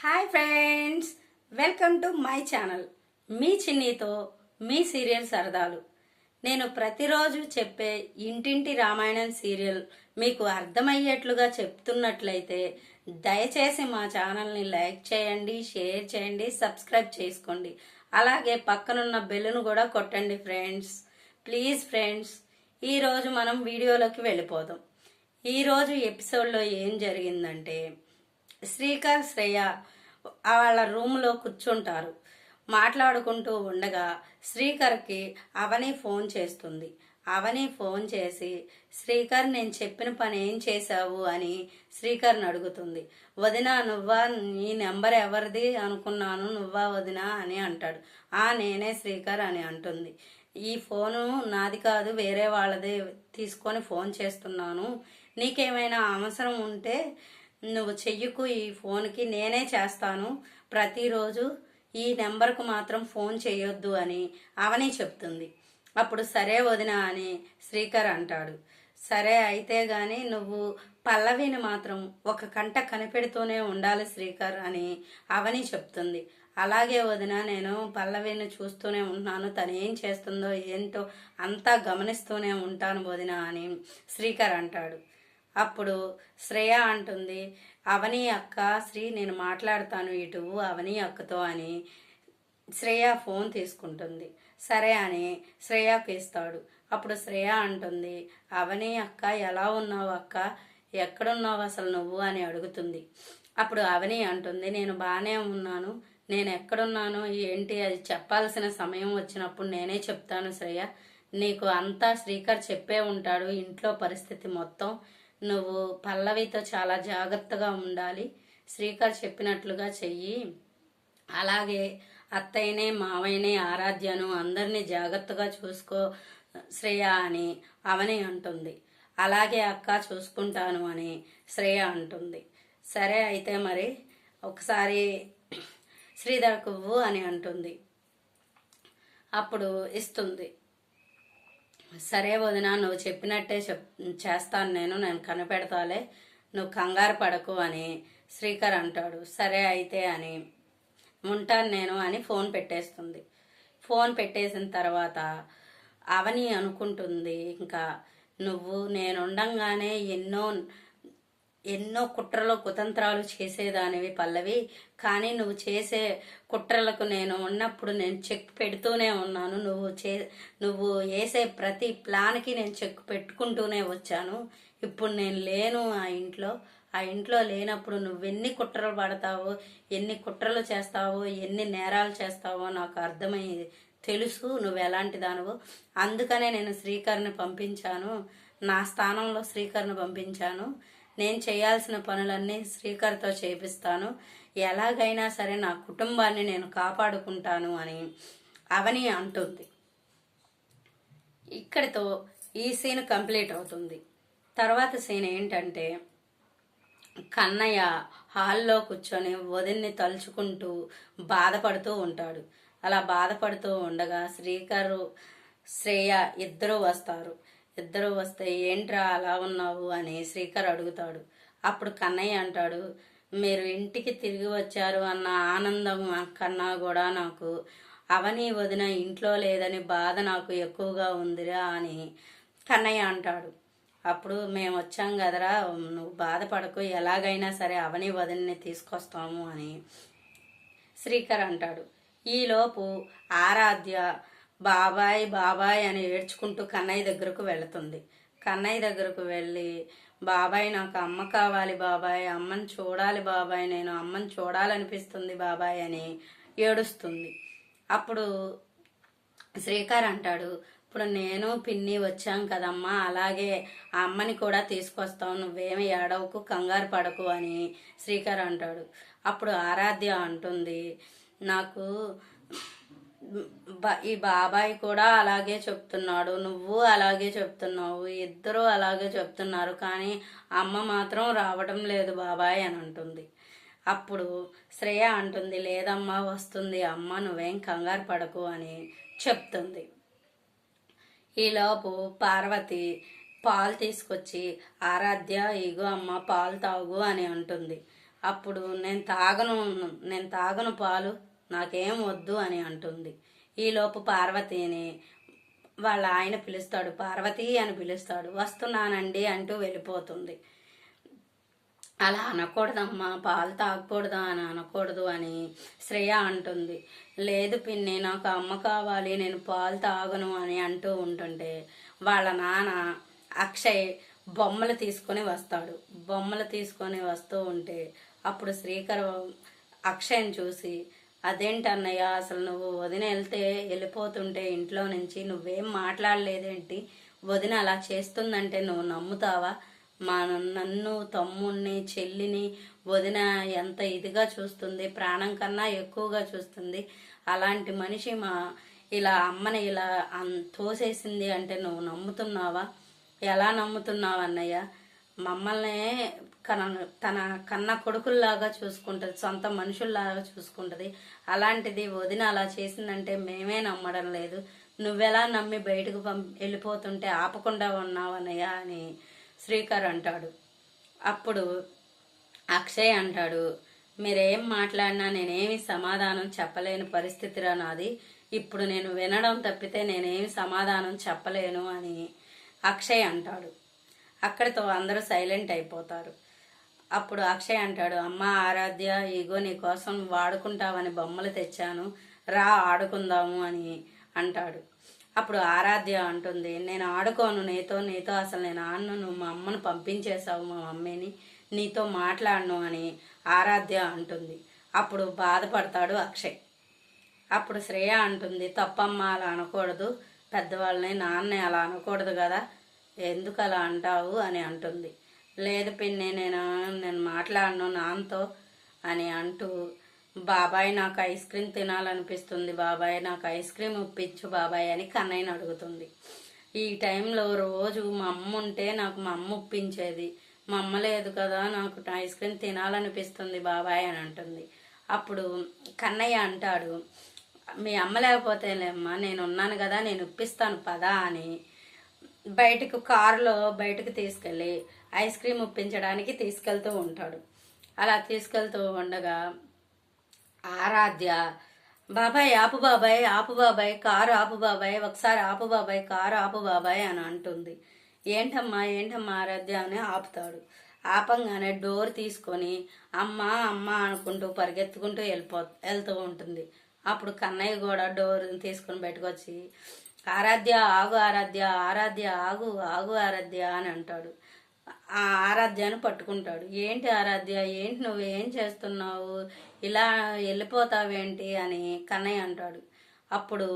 Hi friends welcome to my channel మీ చిన్నీతో మీ serial సరదాలు. నేను ప్రతిరోజు చెప్పే ఇంటింటి రామాయణం సీరియల్ మీకు అర్థమయ్యేట్లుగా చెప్తున్నట్లయితే దయచేసి మా ఛానల్ని లైక్ చేయండి షేర్ చేయండి సబ్స్క్రైబ్ చేసుకోండి. అలాగే పక్కనున్న బెల్లును కూడా కొట్టండి ఫ్రెండ్స్ ప్లీజ్ ఫ్రెండ్స్ ఈరోజు మనం వీడియోలోకి వెళ్ళిపోదాం. ఈరోజు ఎపిసోడ్లో ఏం జరిగిందంటే శ్రీకర్ శ్రేయ వాళ్ళ రూమ్లో కూర్చుంటారు. మాట్లాడుకుంటూ ఉండగా శ్రీకర్కి అవని ఫోన్ చేస్తుంది. అవని ఫోన్ చేసి శ్రీకర్ నేను చెప్పిన పని ఏం చేశావు? అని శ్రీకర్ని అడుగుతుంది. వదిన నువ్వా? నీ నెంబర్ ఎవరిది అనుకున్నాను నువ్వా వదిన? అని అంటాడు. ఆ నేనే శ్రీకర్ అని అంటుంది. ఈ ఫోను నాది కాదు వేరే వాళ్ళది తీసుకొని ఫోన్ చేస్తున్నాను. నీకేమైనా అవసరం ఉంటే నువ్వు చెయ్యకు ఈ ఫోన్కి నేనే చేస్తాను. ప్రతిరోజు ఈ నెంబర్కు మాత్రం ఫోన్ చేయొద్దు అని అవని చెప్తుంది. అప్పుడు సరే వదిన అని శ్రీకర్ అంటాడు. సరే అయితే గాని నువ్వు పల్లవిని మాత్రం ఒక కంట కనిపెడుతూనే ఉండాలి శ్రీకర్ అని అవని చెప్తుంది. అలాగే వదిన నేను పల్లవిని చూస్తూనే ఉంటున్నాను. తను ఏం చేస్తుందో ఏంటో అంతా గమనిస్తూనే ఉంటాను వదిన అని శ్రీకర్ అంటాడు. అప్పుడు శ్రేయ అంటుంది అవని అక్క శ్రీ నేను మాట్లాడతాను ఇటు అవని అక్కతో అని శ్రేయ ఫోన్ తీసుకుంటుంది. సరే అని శ్రేయకు ఇస్తాడు అప్పుడు శ్రేయ అంటుంది అవని అక్క ఎలా ఉన్నావు అక్క? ఎక్కడున్నావు అసలు నువ్వు? అని అడుగుతుంది. అప్పుడు అవని అంటుంది నేను బాగానే ఉన్నాను. నేను ఎక్కడున్నాను? ఏంటి? అది చెప్పాల్సిన సమయం వచ్చినప్పుడు నేనే చెప్తాను శ్రేయ. నీకు అంతా శ్రీకర్ చెప్పే ఉంటాడు. ఇంట్లో పరిస్థితి మొత్తం నువ్వు పల్లవితో చాలా జాగ్రత్తగా ఉండాలి. శ్రీకర్ చెప్పినట్లుగా చెయ్యి. అలాగే అత్తయ్యనే మావయ్యనే ఆరాధ్యను అందరినీ జాగ్రత్తగా చూసుకో శ్రేయ అని అవని అంటుంది. అలాగే అక్క చూసుకుంటాను అని శ్రేయ అంటుంది. సరే అయితే మరి ఒకసారి శ్రీధర్ కువ్వు అని అంటుంది. అప్పుడు ఇస్తుంది. సరే వదిన నువ్వు చెప్పినట్టే చెప్ చేస్తాను నేను నేను కనిపెడతాలే. నువ్వు కంగారు పడకు అని శ్రీకర్ అంటాడు. సరే అయితే అని ఉంటాను నేను అని ఫోన్ పెట్టేస్తుంది. ఫోన్ పెట్టేసిన తర్వాత అవని అనుకుంటుంది. ఇంకా నువ్వు నేను ఉండంగానే ఎన్నో ఎన్నో కుట్రలు కుతంత్రాలు చేసేదానివి పల్లవి. కానీ నువ్వు చేసే కుట్రలకు నేను ఉన్నప్పుడు నేను చెక్ పెడుతూనే ఉన్నాను. నువ్వు చే నువ్వు వేసే ప్రతి ప్లాన్కి నేను చెక్ పెట్టుకుంటూనే వచ్చాను. ఇప్పుడు నేను లేను ఆ ఇంట్లో. ఆ ఇంట్లో లేనప్పుడు నువ్వెన్ని కుట్రలు పడతావో ఎన్ని కుట్రలు చేస్తావో ఎన్ని నేరాలు చేస్తావో నాకు అర్థమయ్యేది తెలుసు నువ్వు ఎలాంటి దానివో. అందుకనే నేను శ్రీకర్ని పంపించాను. నా స్థానంలో శ్రీకర్ని పంపించాను. నేను చేయాల్సిన పనులన్నీ శ్రీకర్తో చేపిస్తాను. ఎలాగైనా సరే నా కుటుంబాన్ని నేను కాపాడుకుంటాను అని అవని అంటుంది. ఇక్కడితో ఈ సీన్ కంప్లీట్ అవుతుంది. తర్వాత సీన్ ఏంటంటే కన్నయ్య హాల్లో కూర్చొని వదిన్ని తలుచుకుంటూ బాధపడుతూ ఉంటాడు. అలా బాధపడుతూ ఉండగా శ్రీకరు శ్రేయ ఇద్దరూ వస్తారు. ఇద్దరు వస్తే ఏంట్రా అలా ఉన్నావు? అని శ్రీకర్ అడుగుతాడు. అప్పుడు కన్నయ్య అంటాడు మీరు ఇంటికి తిరిగి వచ్చారు అన్న ఆనందం కన్నా కూడా నాకు. అవని వదిన ఇంట్లో లేదని బాధ నాకు ఎక్కువగా ఉందిరా అని కన్నయ్య అంటాడు. అప్పుడు మేము వచ్చాం కదరా నువ్వు బాధపడకు ఎలాగైనా సరే అవని వదిన్ని తీసుకొస్తాము అని శ్రీకర్ అంటాడు. ఈలోపు ఆరాధ్య బాబాయ్ బాబాయ్ అని ఏడ్చుకుంటూ కన్నయ్య దగ్గరకు వెళుతుంది. కన్నయ్య దగ్గరకు వెళ్ళి బాబాయ్ నాకు అమ్మ కావాలి బాబాయ్ అమ్మని చూడాలి బాబాయ్ నేను అమ్మని చూడాలనిపిస్తుంది బాబాయ్ అని ఏడుస్తుంది. అప్పుడు శ్రీకార్ అంటాడు ఇప్పుడు నేను పిన్ని వచ్చాం కదమ్మా అలాగే ఆ అమ్మని కూడా తీసుకొస్తాం నువ్వేమి ఏడవకు కంగారు పడకు అని శ్రీకార్ అంటాడు. అప్పుడు ఆరాధ్య అంటుంది నాకు ఈ బాబాయ్ కూడా అలాగే చెప్తున్నాడు. నువ్వు అలాగే చెప్తున్నావు. ఇద్దరు అలాగే చెప్తున్నారు. కానీ అమ్మ మాత్రం రావడం లేదు బాబాయ్ అని అంటుంది. అప్పుడు శ్రేయ అంటుంది లేదమ్మా వస్తుంది. అమ్మ నువ్వేం కంగారు పడకు అని చెప్తుంది. ఈలోపు పార్వతి పాలు తీసుకొచ్చి ఆరాధ్య ఇగో అమ్మ పాలు తాగు అని అంటుంది. అప్పుడు నేను తాగను నేను తాగను పాలు. నాకేం వద్దు అని అంటుంది. ఈలోపు పార్వతిని వాళ్ళ ఆయన పిలుస్తాడు. పార్వతి అని పిలుస్తాడు. వస్తున్నానండి అంటూ వెళ్ళిపోతుంది. అలా అనకూడదమ్మా పాలు తాగకూడదు అని అనకూడదు అని శ్రేయ అంటుంది. లేదు పిన్ని నాకు అమ్మ కావాలి నేను పాలు తాగను అని అంటూ ఉంటుంటే వాళ్ళ నాన్న అక్షయ్ బొమ్మలు తీసుకొని వస్తాడు. బొమ్మలు తీసుకొని వస్తూ ఉంటే అప్పుడు శ్రీకర్ అక్షయ్ని చూసి అదేంటన్నయ్య అసలు నువ్వు వదిన వెళ్తే వెళ్ళిపోతుంటే ఇంట్లో నుంచి నువ్వేం మాట్లాడలేదేంటి? వదిన అలా చేస్తుందంటే నువ్వు నమ్ముతావా? మా నన్ను తమ్ముణ్ణి చెల్లిని వదిన ఎంత ఇదిగా చూస్తుంది ప్రాణం కన్నా ఎక్కువగా చూస్తుంది. అలాంటి మనిషి మా ఇలా అమ్మని ఇలా అన్- తోసేసింది అంటే నువ్వు నమ్ముతున్నావా? ఎలా నమ్ముతున్నావు అన్నయ్య మమ్మల్ని కన తన కన్న కొడుకుల్లాగా చూసుకుంటుంది సొంత మనుషుల్లాగా చూసుకుంటుంది. అలాంటిది వదిన అలా చేసిందంటే మేమే నమ్మడం లేదు. నువ్వెలా నమ్మి బయటకు పం వెళ్ళిపోతుంటే ఆపకుండా ఉన్నావు అని శ్రీకర్ అంటాడు. అప్పుడు అక్షయ్ అంటాడు మీరేం మాట్లాడినా నేనేమి సమాధానం చెప్పలేని పరిస్థితిరా నాది. ఇప్పుడు నేను వినడం తప్పితే నేనేమి సమాధానం చెప్పలేను అని అక్షయ్ అంటాడు. అక్కడితో అందరూ సైలెంట్ అయిపోతారు. అప్పుడు అక్షయ్ అంటాడు అమ్మ ఆరాధ్య ఇగో నీ కోసం వాడుకుంటావని బొమ్మలు తెచ్చాను. రా ఆడుకుందాము అని అంటాడు. అప్పుడు ఆరాధ్య అంటుంది నేను ఆడుకోను నీతో నీతో అసలు నేను ఆడను. నువ్వు మా అమ్మను పంపించేశావు మా మమ్మీని. నీతో మాట్లాడను అని ఆరాధ్య అంటుంది. అప్పుడు బాధపడతాడు అక్షయ్. అప్పుడు శ్రేయ అంటుంది తప్పమ్మ అలా అనకూడదు. పెద్దవాళ్ళని నాన్నే అలా అనకూడదు కదా. ఎందుకు అలా అంటావు అని అంటుంది. లేదు పిన్ని నేను నేను మాట్లాడను నాన్నతో అని అంటూ బాబాయ్ నాకు ఐస్ క్రీమ్ తినాలనిపిస్తుంది బాబాయ్ నాకు ఐస్ క్రీమ్ ఇప్పించు బాబాయ్ అని కన్నయ్యని అడుగుతుంది. ఈ టైంలో రోజు మా అమ్మ ఉంటే నాకు మా అమ్మ ఒప్పించేది. మా అమ్మ లేదు కదా నాకు ఐస్ క్రీమ్ తినాలనిపిస్తుంది బాబాయ్ అని అంటుంది. అప్పుడు కన్నయ్య అంటాడు మీ అమ్మ లేకపోతేలేమ్మా నేను ఉన్నాను కదా నేను ఇప్పిస్తాను పదా అని బయటకు కారులో బయటకు తీసుకెళ్ళి ఐస్ క్రీమ్ ఒప్పించడానికి తీసుకెళ్తూ ఉంటాడు. అలా తీసుకెళ్తూ ఉండగా ఆరాధ్య బాబాయ్ ఆపు బాబాయ్ ఆపు బాబాయ్ కారు ఆపు బాబాయ్ ఒకసారి ఆపు బాబాయ్ కారు ఆపు బాబాయ్ అని అంటుంది. ఏంటమ్మా ఏంటమ్మా ఆరాధ్య అని ఆపుతాడు. ఆపంగానే డోర్ తీసుకొని అమ్మ అమ్మ అనుకుంటూ పరిగెత్తుకుంటూ వెళ్ళిపో వెళ్తూ ఉంటుంది. అప్పుడు కన్నయ్య కూడా డోర్ తీసుకొని బయటకొచ్చి ఆరాధ్య ఆగు ఆరాధ్య ఆరాధ్య ఆగు ఆగు ఆరాధ్య అని అంటాడు. ఆరాధ్యను పట్టుకుంటాడు. ఏంటి ఆరాధ్య? ఏంటి నువ్వు? ఏం చేస్తున్నావు? ఇలా వెళ్ళిపోతావేంటి? అని కన్నయ్య అంటాడు. అప్పుడు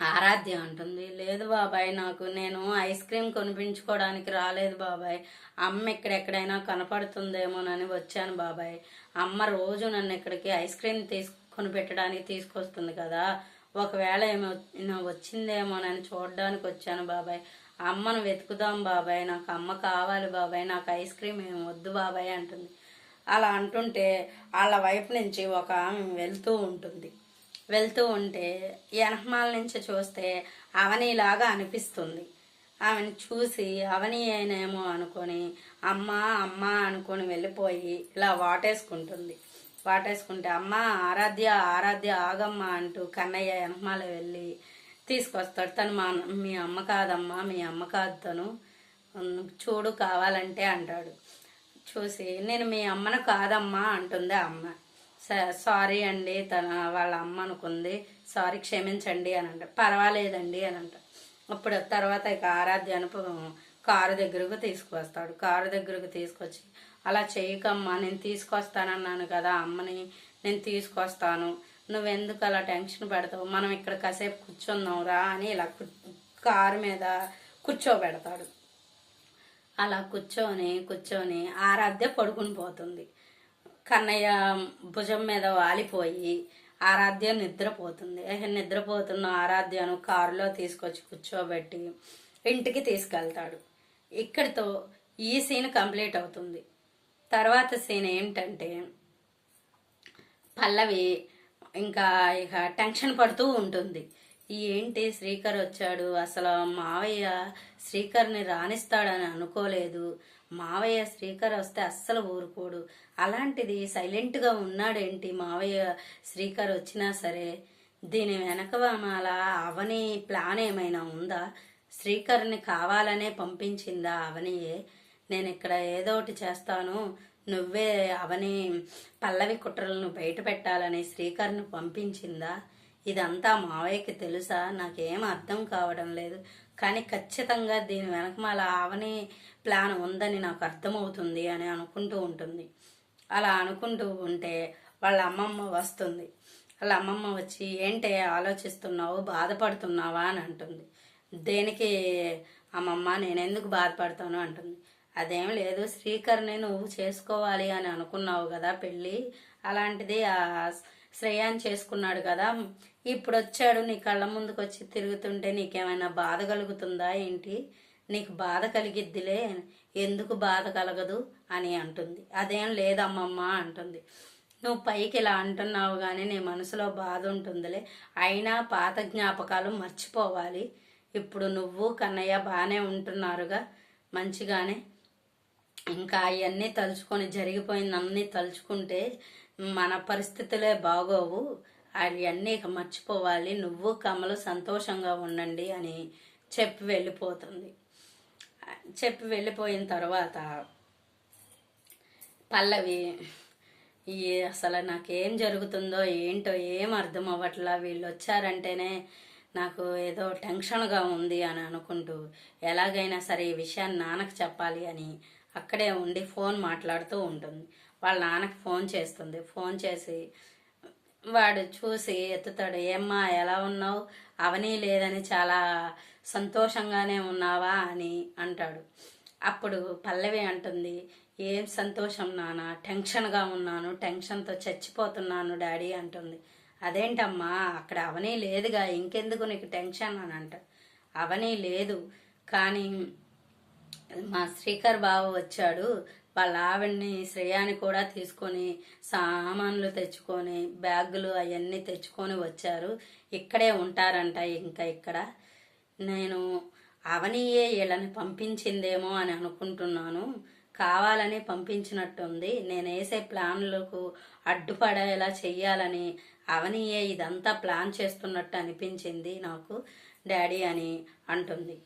ఆరాధ్య అంటుంది లేదు బాబాయ్ నాకు నేను ఐస్ క్రీమ్ కొనిపించుకోవడానికి రాలేదు బాబాయ్. అమ్మ ఇక్కడెక్కడైనా కనపడుతుందేమోనని వచ్చాను బాబాయ్. అమ్మ రోజు నన్ను ఇక్కడికి ఐస్ క్రీమ్ తీసుకొని పెట్టడానికి తీసుకొస్తుంది కదా. ఒకవేళ ఏమో వచ్చిందేమోనని చూడడానికి వచ్చాను బాబాయ్. అమ్మను వెతుకుదాం బాబాయ్ నాకు అమ్మ కావాలి బాబాయ్ నాకు ఐస్ క్రీమ్ ఏం వద్దు బాబాయ్ అంటుంది. అలా అంటుంటే వాళ్ళ వైపు నుంచి ఒక ఆమె వెళ్తూ ఉంటుంది. వెళ్తూ ఉంటే వెనకమాల నుంచి చూస్తే అవనిలాగా అనిపిస్తుంది. ఆమెను చూసి అవని అయినేమో అనుకొని అమ్మ అమ్మ అనుకొని వెళ్ళిపోయి ఇలా వాటేసుకుంటుంది. వాటేసుకుంటే అమ్మ ఆరాధ్య ఆరాధ్య ఆగమ్మ అంటూ కన్నయ్య వెనకమాల వెళ్ళి తీసుకొస్తాడు. తను మా మీ అమ్మ కాదమ్మా మీ అమ్మ కాదు తను. చూడు కావాలంటే అంటాడు. చూసి నేను మీ అమ్మను కాదమ్మా అంటుంది ఆ అమ్మ. సారీ అండి తన వాళ్ళ అమ్మ అనుకుంది. సారీ క్షమించండి అని అంట. పర్వాలేదండి అని అంట. అప్పుడు తర్వాత ఇక ఆరాధ్య అనుభవం కారు దగ్గరకు తీసుకువస్తాడు. కారు దగ్గరకు తీసుకొచ్చి అలా చేయకమ్మా నేను తీసుకొస్తానన్నాను కదా అమ్మని నేను తీసుకొస్తాను. నువ్వెందుకు అలా టెన్షన్ పెడతావు? మనం ఇక్కడ కాసేపు కూర్చుందాం రా అని ఇలా కు- కారు మీద కూర్చోబెడతాడు. అలా కూర్చొని కూర్చొని ఆరాధ్య పడుకుని పోతుంది. కన్నయ్య భుజం మీద వాలిపోయి ఆరాధ్య నిద్రపోతుంది. నిద్రపోతున్న ఆరాధ్యను కారులో తీసుకొచ్చి కూర్చోబెట్టి ఇంటికి తీసుకెళ్తాడు. ఇక్కడితో ఈ సీన్ కంప్లీట్ అవుతుంది. తర్వాత సీన్ ఏంటంటే పల్లవి ఇంకా ఇక టెన్షన్ పడుతూ ఉంటుంది. ఏంటి శ్రీకర్ వచ్చాడు? అసలు మావయ్య శ్రీకర్ని రాణిస్తాడని అనుకోలేదు. మావయ్య శ్రీకర్ వస్తే అస్సలు ఊరుకోడు. అలాంటిది సైలెంట్గా ఉన్నాడేంటి మావయ్య శ్రీకర్ వచ్చినా సరే? దీని వెనక మాల అవని ప్లాన్ ఏమైనా ఉందా? శ్రీకర్ని కావాలనే పంపించిందా అవనియే? నేను ఇక్కడ ఏదో ఒకటి చేస్తాను. నువ్వే అవని పల్లవి కుట్రలను బయట పెట్టాలని శ్రీకర్ను పంపించిందా? ఇదంతా మావయ్యకి తెలుసా? నాకేం అర్థం కావడం లేదు. కానీ ఖచ్చితంగా దీని వెనకమాల ఆవని ప్లాన్ ఉందని నాకు అర్థమవుతుంది అని అనుకుంటూ ఉంటుంది. అలా అనుకుంటూ ఉంటే వాళ్ళ అమ్మమ్మ వస్తుంది. వాళ్ళ అమ్మమ్మ వచ్చి ఏంటి ఆలోచిస్తున్నావు? బాధపడుతున్నావా? అని అంటుంది. దేనికి అమ్మమ్మ? నేను ఎందుకు బాధపడతాను? అంటుంది. అదేం లేదు. శ్రీకర్ని నువ్వు చేసుకోవాలి అని అనుకున్నావు కదా పెళ్ళి? అలాంటిది ఆ శ్రేయాన్ని చేసుకున్నాడు కదా. ఇప్పుడు వచ్చాడు నీ కళ్ళ ముందుకు వచ్చి తిరుగుతుంటే నీకేమైనా బాధ కలుగుతుందా ఏంటి? నీకు బాధ కలిగిద్దిలే. ఎందుకు బాధ కలగదు? అని అంటుంది. అదేం లేదమ్మమ్మ అంటుంది. నువ్వు పైకి ఇలా అంటున్నావు కానీ నీ మనసులో బాధ ఉంటుందిలే. అయినా పాత జ్ఞాపకాలు మర్చిపోవాలి. ఇప్పుడు నువ్వు కన్నయ్య బాగానే ఉంటున్నారుగా. మంచిగానే. ఇంకా అవన్నీ తలుచుకొని జరిగిపోయిందన్నీ తలుచుకుంటే మన పరిస్థితులే బాగోవు. అవన్నీ మర్చిపోవాలి. నువ్వు కమలు సంతోషంగా ఉండండి అని చెప్పి వెళ్ళిపోతుంది. చెప్పి వెళ్ళిపోయిన తర్వాత పల్లవి ఈ అసలు నాకేం జరుగుతుందో ఏంటో ఏం అర్థం అవ్వట్లా? వీళ్ళు వచ్చారంటేనే నాకు ఏదో టెన్షన్గా ఉంది అని అనుకుంటూ ఎలాగైనా సరే ఈ విషయాన్ని నాన్నకు చెప్పాలి అని అక్కడే ఉండి ఫోన్ మాట్లాడుతూ ఉంటుంది. వాళ్ళ నాన్నకి ఫోన్ చేస్తుంది. ఫోన్ చేసి వాడు చూసి ఎత్తుతాడు. ఏమ్మా ఎలా ఉన్నావు? అవనీ లేదని చాలా సంతోషంగానే ఉన్నావా? అని అంటాడు. అప్పుడు పల్లవి అంటుంది ఏం సంతోషం నాన్న? టెన్షన్గా ఉన్నాను. టెన్షన్తో చచ్చిపోతున్నాను డాడీ అంటుంది. అదేంటమ్మా? అక్కడ అవనీ లేదుగా. ఇంకెందుకు నీకు టెన్షన్? అని అంట. అవనీ లేదు. కానీ మా శ్రీకర్ బాబు వచ్చాడు. వాళ్ళ ఆవిడ్ని శ్రేయాని కూడా తీసుకొని సామాన్లు తెచ్చుకొని బ్యాగులు అవన్నీ తెచ్చుకొని వచ్చారు. ఇక్కడే ఉంటారంట ఇంకా ఇక్కడ. నేను అవనియే వీళ్ళని పంపించిందేమో అని అనుకుంటున్నాను. కావాలని పంపించినట్టుంది. నేను వేసే ప్లాన్లకు అడ్డుపడేలా చెయ్యాలని అవనియే ఇదంతా ప్లాన్ చేస్తున్నట్టు అనిపించింది నాకు. డాడీ అని అంటుంది.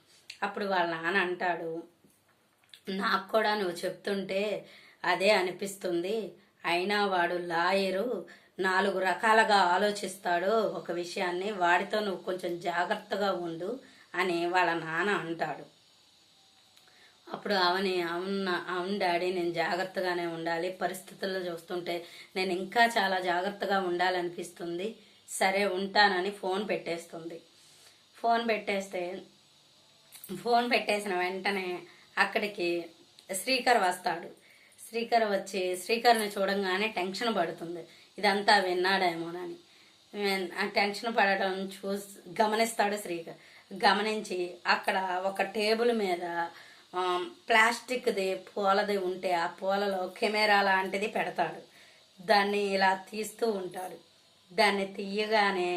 అప్పుడు వాళ్ళ నాన్న అంటాడు నాకు కూడా నువ్వు చెప్తుంటే అదే అనిపిస్తుంది. అయినా వాడు లాయరు నాలుగు రకాలుగా ఆలోచిస్తాడు ఒక విషయాన్ని వాడితో నువ్వు కొంచెం జాగ్రత్తగా ఉండు అని వాళ్ళ నాన్న అంటాడు. అప్పుడు అవని అవును అవును డాడీ నేను జాగ్రత్తగానే ఉండాలి. పరిస్థితుల్లో చూస్తుంటే నేను ఇంకా చాలా జాగ్రత్తగా ఉండాలనిపిస్తుంది. సరే ఉంటానని ఫోన్ పెట్టేస్తుంది. ఫోన్ పెట్టేస్తే ఫోన్ పెట్టేసిన వెంటనే అక్కడికి శ్రీకర్ వస్తాడు. శ్రీకర్ వచ్చి శ్రీకర్ని చూడంగానే టెన్షన్ పడుతుంది. ఇదంతా విన్నాడేమోనని ఆ టెన్షన్ పడటం చూసి గమనిస్తాడు శ్రీకర్. గమనించి అక్కడ ఒక టేబుల్ మీద ప్లాస్టిక్ది పూలది ఉంటే ఆ పూలలో కెమెరా లాంటిది పెడతాడు. దాన్ని ఇలా తీస్తూ ఉంటాడు. దాన్ని తీయగానే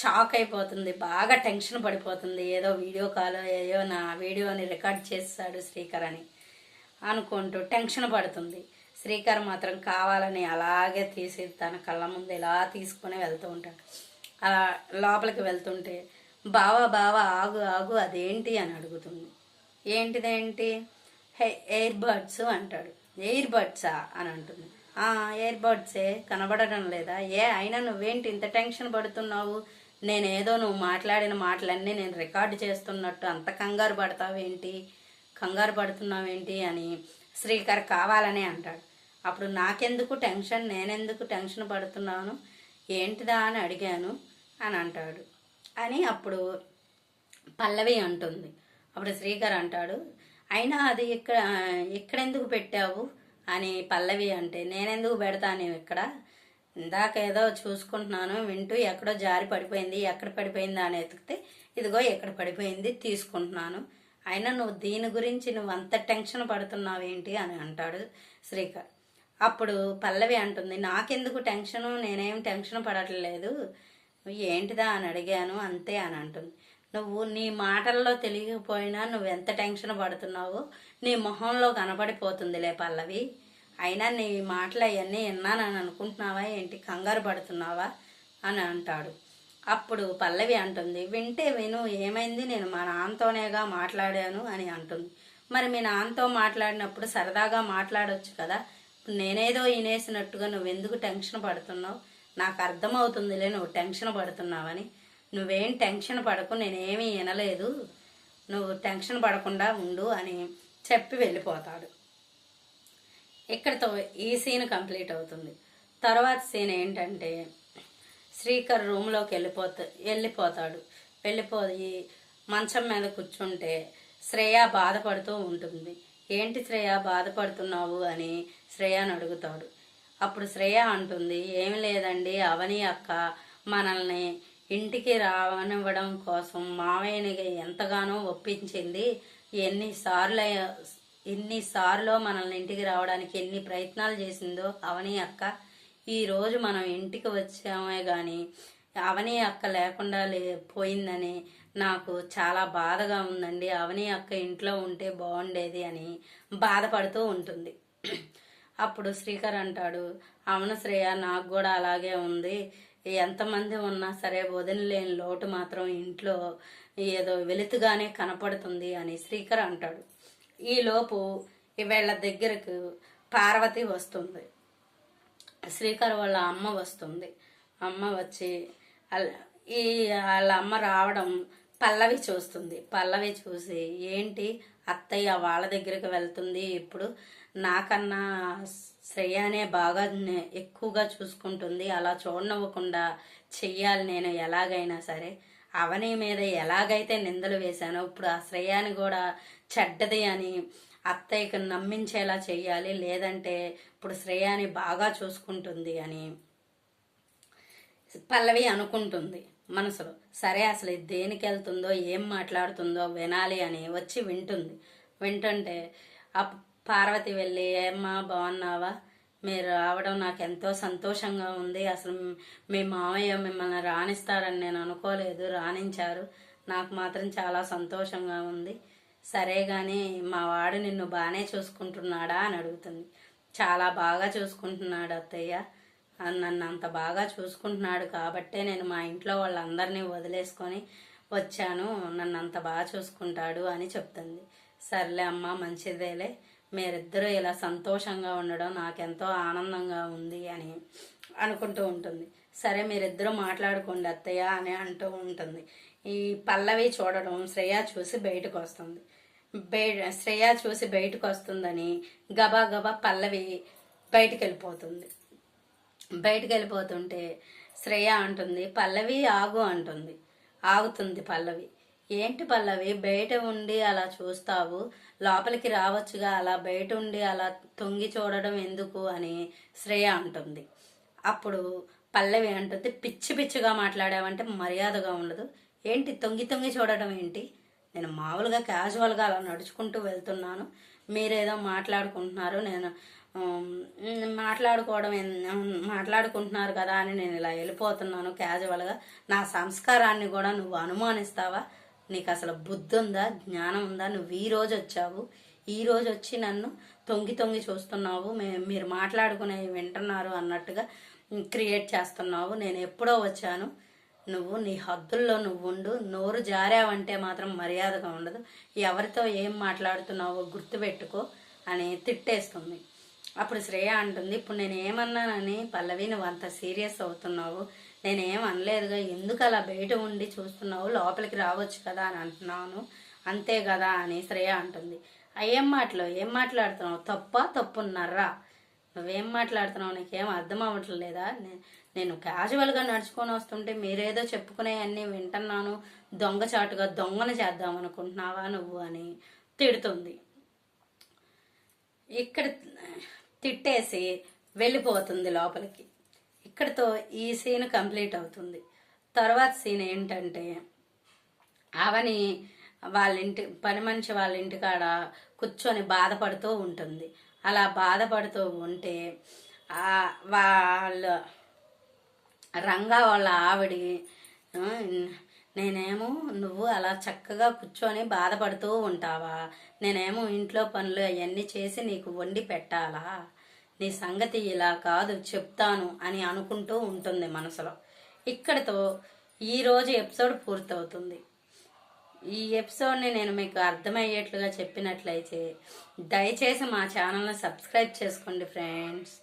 షాక్ అయిపోతుంది బాగా టెన్షన్ పడిపోతుంది. ఏదో వీడియో కాల్ ఏదో నా వీడియోని రికార్డ్ చేస్తాడు శ్రీకర్ అని అనుకుంటూ టెన్షన్ పడుతుంది. శ్రీకర్ మాత్రం కావాలని అలాగే తీసి తన కళ్ళ ముందు ఇలా తీసుకొని వెళ్తూ ఉంటాడు. అలా లోపలికి వెళ్తుంటే బావా బావా ఆగు ఆగు అదేంటి? అని అడుగుతుంది. ఏంటిదేంటి? హే ఎయిర్ బడ్స్ అంటాడు. ఎయిర్ బడ్సా? అని అంటుంది. "ఆ, ఎయిర్ బడ్సే కనబడడం లేదా? ఏ అయినా నువ్వేంటి ఇంత టెన్షన్ పడుతున్నావు? నేనేదో నువ్వు మాట్లాడిన మాటలన్నీ నేను రికార్డు చేస్తున్నట్టు అంత కంగారు పడతావేంటి? కంగారు పడుతున్నావేంటి అని శ్రీకర్ కావాలనే అంటాడు. అప్పుడు నాకెందుకు టెన్షన్? నేనెందుకు టెన్షన్ పడుతున్నాను? ఏంటిదా అని అడిగాను అని అంటాడు. అని అప్పుడు పల్లవి అంటుంది. అప్పుడు శ్రీకర్ అంటాడు అయినా అది ఇక్కడ ఇక్కడెందుకు పెట్టావు? అని పల్లవి అంటే నేనెందుకు పెడతాను ఇక్కడ? ఇందాక ఏదో చూసుకుంటున్నాను వింటూ ఎక్కడో జారి పడిపోయింది ఎక్కడ పడిపోయిందా అని ఎతికితే ఇదిగో ఎక్కడ పడిపోయింది తీసుకుంటున్నాను. అయినా నువ్వు దీని గురించి నువ్వు అంత టెన్షన్ పడుతున్నావేంటి అని అంటాడు శ్రీకర్. అప్పుడు పల్లవి అంటుంది నాకెందుకు టెన్షను? నేనేం టెన్షన్ పడట్లేదు. ఏంటిదా అని అడిగాను అంతే అని అంటుంది. నువ్వు నీ మాటల్లో తెలియకపోయినా నువ్వు ఎంత టెన్షన్ పడుతున్నావో? నీ మొహంలో కనపడిపోతుందిలే పల్లవి. అయినా నీ మాటలు అవన్నీ విన్నానని అనుకుంటున్నావా? ఏంటి? కంగారు పడుతున్నావా? అని అంటాడు. అప్పుడు పల్లవి అంటుంది వింటే విను ఏమైంది? నేను మా నాన్నతోనేగా మాట్లాడాను అని అంటుంది. మరి మీ నాన్నతో మాట్లాడినప్పుడు సరదాగా మాట్లాడొచ్చు కదా? నేనేదో వినేసినట్టుగా నువ్వెందుకు టెన్షన్ పడుతున్నావు? నాకు అర్థమవుతుందిలే నువ్వు టెన్షన్ పడుతున్నావని. నువ్వేం టెన్షన్ పడకు నేనేమీ వినలేదు. నువ్వు టెన్షన్ పడకుండా ఉండు అని చెప్పి వెళ్ళిపోతాడు. ఇక్కడితో ఈ సీన్ కంప్లీట్ అవుతుంది. తర్వాత సీన్ ఏంటంటే శ్రీకర్ రూమ్లోకి వెళ్ళిపోతా వెళ్ళిపోతాడు. వెళ్ళిపోయి మంచం మీద కూర్చుంటే శ్రేయ బాధపడుతూ ఉంటుంది. ఏంటి శ్రేయ బాధపడుతున్నావు? అని శ్రేయను అడుగుతాడు. అప్పుడు శ్రేయ అంటుంది ఏమి లేదండి అవని అక్క మనల్ని ఇంటికి రావనివ్వడం కోసం మావయ్యని ఎంతగానో ఒప్పించింది. ఎన్నిసార్లు ఎన్నిసార్లు మనల్ని ఇంటికి రావడానికి ఎన్ని ప్రయత్నాలు చేసిందో అవని అక్క. ఈరోజు మనం ఇంటికి వచ్చామే గాని అవని అక్క లేకుండా లే పోయిందని నాకు చాలా బాధగా ఉందండి. అవని అక్క ఇంట్లో ఉంటే బాగుండేది అని బాధపడుతూ ఉంటుంది. అప్పుడు శ్రీకర్ అంటాడు అవును శ్రేయ నాకు కూడా అలాగే ఉంది. ఎంతమంది ఉన్నా సరే వదిన లేని లోటు మాత్రం ఇంట్లో ఏదో వెలుతుగానే కనపడుతుంది అని శ్రీకర్ అంటాడు. ఈలోపు వీళ్ళ దగ్గరకు పార్వతి వస్తుంది. శ్రీకర్ వాళ్ళ అమ్మ వస్తుంది. అమ్మ వచ్చి ఈ వాళ్ళ అమ్మ రావడం పల్లవి చూస్తుంది. పల్లవి చూసి ఏంటి అత్తయ్య వాళ్ళ దగ్గరికి వెళ్తుంది? ఇప్పుడు నాకన్నా శ్రేయానే బాగా ఎక్కువగా చూసుకుంటుంది. అలా చూడనివ్వకుండా చెయ్యాలి నేను ఎలాగైనా సరే. అవని మీద ఎలాగైతే నిందలు వేశానో ఇప్పుడు ఆ శ్రేయాని కూడా చెడ్డది అని అత్తయ్యకు నమ్మించేలా చేయాలి లేదంటే ఇప్పుడు శ్రేయాని బాగా చూసుకుంటుంది అని పల్లవి అనుకుంటుంది మనసులో. సరే అసలు ఇది దేనికి వెళ్తుందో ఏం మాట్లాడుతుందో వినాలి అని వచ్చి వింటుంది. వింటుంటే ఆ పార్వతి వెళ్ళి ఏమ్మా బాగున్నావా? మీరు రావడం నాకు ఎంతో సంతోషంగా ఉంది. అసలు మీ మామయ్య మిమ్మల్ని రాణిస్తారని నేను అనుకోలేదు. రాణించారు. నాకు మాత్రం చాలా సంతోషంగా ఉంది. సరే కానీ మా వాడు నిన్ను బాగానే చూసుకుంటున్నాడా అని అడుగుతుంది. చాలా బాగా చూసుకుంటున్నాడు అత్తయ్య. నన్ను అంత బాగా చూసుకుంటున్నాడు కాబట్టే నేను మా ఇంట్లో వాళ్ళందరినీ వదిలేసుకొని వచ్చాను. నన్ను అంత బాగా చూసుకుంటాడు అని చెప్తుంది. సర్లే అమ్మ మంచిదేలే. మీరిద్దరూ ఇలా సంతోషంగా ఉండడం నాకెంతో ఆనందంగా ఉంది అని అనుకుంటూ ఉంటుంది. సరే మీరిద్దరూ మాట్లాడుకోండి అత్తయ్య అని అంటూ ఉంటుంది. ఈ పల్లవి చూడడం శ్రేయ చూసి బయటకు వస్తుంది. బయ శ్రేయ చూసి బయటకు వస్తుందని గబా గబా పల్లవి బయటికి వెళ్ళిపోతుంది బయటికి వెళ్ళిపోతుంటే శ్రేయ అంటుంది పల్లవి ఆగు అంటుంది. ఆగుతుంది పల్లవి. ఏంటి పల్లవి బయట ఉండి అలా చూస్తావు? లోపలికి రావచ్చుగా అలా బయట ఉండి అలా తొంగి చూడడం ఎందుకు? అని శ్రేయ అంటుంది. అప్పుడు పల్లవి అంటుంది పిచ్చి పిచ్చిగా మాట్లాడావంటే మర్యాదగా ఉండదు. ఏంటి తొంగి తొంగి చూడటం ఏంటి? నేను మామూలుగా క్యాజువల్గా అలా నడుచుకుంటూ వెళ్తున్నాను. మీరేదో మాట్లాడుకుంటున్నారు నేను మాట్లాడుకోవడం మాట్లాడుకుంటున్నారు కదా అని నేను ఇలా వెళ్ళిపోతున్నాను క్యాజువల్గా నా సంస్కారాన్ని కూడా నువ్వు అనుమానిస్తావా? నీకు అసలు బుద్ధి ఉందా జ్ఞానం ఉందా? నువ్వు ఈ రోజు వచ్చావు ఈ రోజు వచ్చి నన్ను తొంగి తొంగి చూస్తున్నావు మే- మీరు మాట్లాడుకునే వింటున్నారు అన్నట్టుగా క్రియేట్ చేస్తున్నావు నేను ఎప్పుడో వచ్చాను. నువ్వు నీ హద్దుల్లో నువ్వు ఉండు నోరు జారావంటే మాత్రం మర్యాదగా ఉండదు. ఎవరితో ఏం మాట్లాడుతున్నావో గుర్తుపెట్టుకో అని తిట్టేస్తుంది. అప్పుడు శ్రేయ అంటుంది ఇప్పుడు నేను ఏమన్నానని పల్లవి నువ్వు అంత సీరియస్ అవుతున్నావు. నేనేం అనలేదుగా ఎందుకు అలా బయట ఉండి చూస్తున్నావు? లోపలికి రావచ్చు కదా అని అంటున్నాను. అంతే కదా అని శ్రేయ అంటుంది. ఏం మాటలు? ఏం మాట్లాడుతున్నావు? తప్ప? తప్పున్నారా? నువ్వేం మాట్లాడుతున్నావు? నీకేం అర్థం అవ్వట్లేదా నే- నేను క్యాజువల్గా నడుచుకొని వస్తుంటే మీరేదో చెప్పుకునే అన్నీ వింటున్నాను దొంగచాటుగా దొంగను చేద్దాం అనుకుంటున్నావా నువ్వు అని తిడుతుంది. ఇక్కడ తిట్టేసి వెళ్ళిపోతుంది లోపలికి. ఇక్కడితో ఈ సీన్ కంప్లీట్ అవుతుంది. తర్వాత సీన్ ఏంటంటే అవని వాళ్ళ ఇంటి పని మనిషి వాళ్ళ ఇంటికాడ కూర్చొని బాధపడుతూ ఉంటుంది. అలా బాధపడుతూ ఉంటే వాళ్ళ రంగా వాళ్ళ ఆవిడి నేనేమో నువ్వు అలా చక్కగా కూర్చొని బాధపడుతూ ఉంటావా? నేనేమో ఇంట్లో పనులు అవన్నీ చేసి నీకు వండి పెట్టాలా? నీ సంగతి ఇలా కాదు చెప్తాను అని అనుకుంటూ ఉంటుంది మనసులో. ఇక్కడితో ఈరోజు ఎపిసోడ్ పూర్తవుతుంది. ఈ ఎపిసోడ్ని నేను మీకు అర్థమయ్యేట్లుగా చెప్పినట్లయితే దయచేసి మా ఛానల్ని సబ్స్క్రైబ్ చేసుకోండి ఫ్రెండ్స్